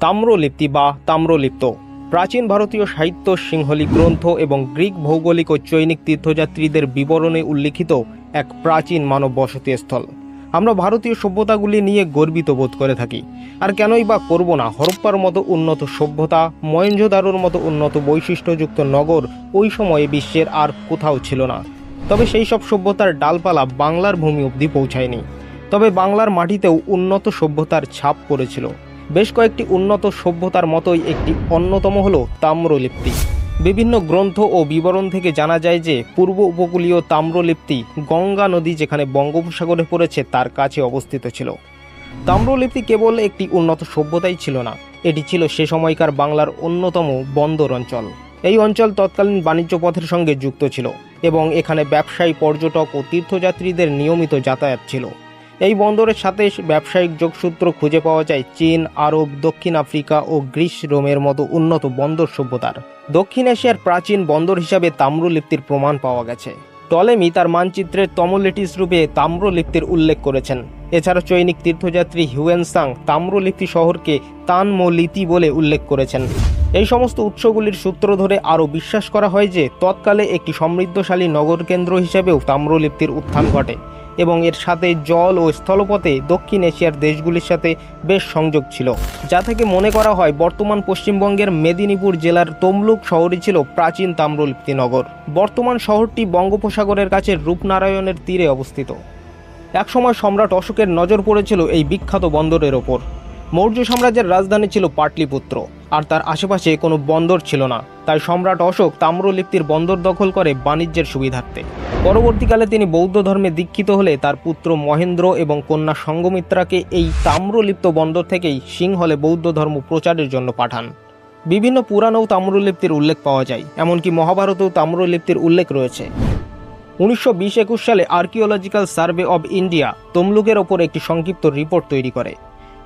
তাম্রলিপ্তি বা তাম্রলিপ্ত। প্রাচীন ভারতীয় সাহিত্য, সিংহলী গ্রন্থ এবং গ্রিক ভৌগোলিক ও চৈনিক তীর্থযাত্রীদের বিবরণে উল্লিখিত এক প্রাচীন মানব বসতি স্থল আমরা ভারতীয় সভ্যতাগুলি নিয়ে গর্বিত বোধ করে থাকি। আর কেনই বা করব না, হরপ্পার মতো উন্নত সভ্যতা মহেঞ্জোদারোর মতো উন্নত বৈশিষ্ট্যযুক্ত নগর ওই সময়ে বিশ্বের আর কোথাও ছিল না। তবে সেই সব সভ্যতার ডালপালা বাংলার ভূমি অবধি পৌঁছায়নি। তবে বাংলার মাটিতেও উন্নত সভ্যতার ছাপ পড়েছিল। বেশ কয়েকটি উন্নত সভ্যতার মতোই একটি অন্যতম হল তাম্রলিপ্তি। বিভিন্ন গ্রন্থ ও বিবরণ থেকে জানা যায় যে, পূর্ব উপকূলীয় তাম্রলিপ্তি গঙ্গা নদী যেখানে বঙ্গোপসাগরে পড়েছে তার কাছে অবস্থিত ছিল। তাম্রলিপ্তি কেবল একটি উন্নত সভ্যতাই ছিল না, এটি ছিল সে সময়কার বাংলার অন্যতম বন্দর অঞ্চল। এই অঞ্চল তৎকালীন বাণিজ্য পথের সঙ্গে যুক্ত ছিল এবং এখানে ব্যবসায়ী, পর্যটক ও তীর্থযাত্রীদের নিয়মিত যাতায়াত ছিল। এই বন্দরের সাথে ব্যবসায়িক যোগসূত্র খুঁজে পাওয়া যায় চীন, আরব, দক্ষিণ আফ্রিকা ও গ্রিস রোমের মতো উন্নত বন্দর সভ্যতার। দক্ষিণ এশিয়ার প্রাচীন বন্দর হিসাবে তাম্রলিপ্তির প্রমাণ পাওয়া গেছে। টলেমি তার মানচিত্রের তমোলিটিস রূপে তাম্রলিপ্তির উল্লেখ করেছেন। এছাড়া চৈনিক তীর্থযাত্রী হিউয়েনসাং তাম্রলিপ্তি শহরকে তানমোলিতি বলে উল্লেখ করেছেন। এই সমস্ত উৎসগুলির সূত্র ধরে আরও বিশ্বাস করা হয় যে, তৎকালে একটি সমৃদ্ধশালী নগর কেন্দ্র হিসেবেও তাম্রলিপ্তির উত্থান ঘটে। এবং এর সাথে জল ও স্থলপথে দক্ষিণ এশিয়ার দেশগুলির সাথে বেশ সংযোগ ছিল। যা থেকে মনে করা হয় বর্তমান পশ্চিমবঙ্গের মেদিনীপুর জেলার তমলুক শহরই ছিল প্রাচীন তাম্রলিপ্তি নগর বর্তমান শহরটি বঙ্গোপসাগরের কাছে রূপনারায়ণের তীরে অবস্থিত। একসময় সম্রাট অশোকের নজর পড়েছিল এই বিখ্যাত বন্দরের ওপর। মৌর্য সাম্রাজ্যের রাজধানী ছিল পাটলিপুত্র। আর তার আশেপাশে কোনো বন্দর ছিল না। তাই সম্রাট অশোক তাম্রলিপ্তির বন্দর দখল করে বাণিজ্যের সুবিধার্থে। পরবর্তীকালে তিনি বৌদ্ধ ধর্মে দীক্ষিত হলে তার পুত্র মহেন্দ্র এবং কন্যা সঙ্গমিত্রাকে এই তাম্রলিপ্ত বন্দর থেকেই সিংহলে বৌদ্ধ ধর্ম প্রচারের জন্য পাঠান। বিভিন্ন পুরাণেও তাম্রলিপ্তির উল্লেখ পাওয়া যায়, এমনকি মহাভারতেও তাম্রলিপ্তির উল্লেখ রয়েছে। উনিশশো বিশ একুশ সালে আর্কিওলজিক্যাল সার্ভে অব ইন্ডিয়া তমলুকের ওপর একটি সংক্ষিপ্ত রিপোর্ট তৈরি করে।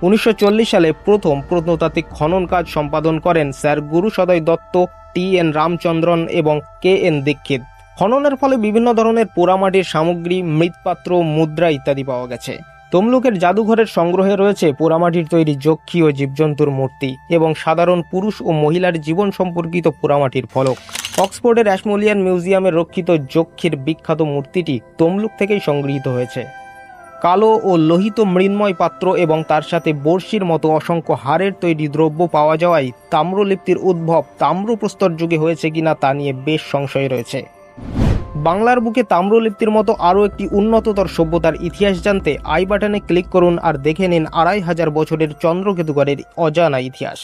উনিশশো চল্লিশ সালে প্রথম প্রত্নতাত্ত্বিক খনন কাজ সম্পাদন করেন sir Guru Saday Dutta, T N Ramachandran এবং কে এন দীক্ষিত। খননের ফলে বিভিন্ন ধরনের পোড়ামাটির সামগ্রী, মৃৎপাত্র, মুদ্রা ইত্যাদি পাওয়া গেছে। তমলুকের জাদুঘরের সংগ্রহে রয়েছে পোড়ামাটির তৈরি যক্ষী ও জীবজন্তুর মূর্তি এবং সাধারণ পুরুষ ও মহিলার জীবন সম্পর্কিত পোড়ামাটির ফলক। অক্সফোর্ডের অ্যাশমোলিয়ান মিউজিয়ামে রক্ষিত যক্ষীর বিখ্যাত মূর্তিটি তমলুক থেকেই সংগৃহীত হয়েছে। কালো ও লোহিত মৃন্ময় পাত্র এবং তার সাথে বর্ষির মতো অসংখ্য হাড়ের তৈরি দ্রব্য পাওয়া যাওয়ায় তাম্রলিপ্তির উদ্ভব তাম্রপ্রস্তর যুগে হয়েছে কিনা তা নিয়ে বেশ সংশয় রয়েছে। বাংলার বুকে তাম্রলিপ্তির মতো আরও একটি উন্নততর সভ্যতার ইতিহাস জানতে আই বাটনে ক্লিক করুন আর দেখে নিন আড়াই হাজার বছরের চন্দ্রকেতুগড়ের অজানা ইতিহাস।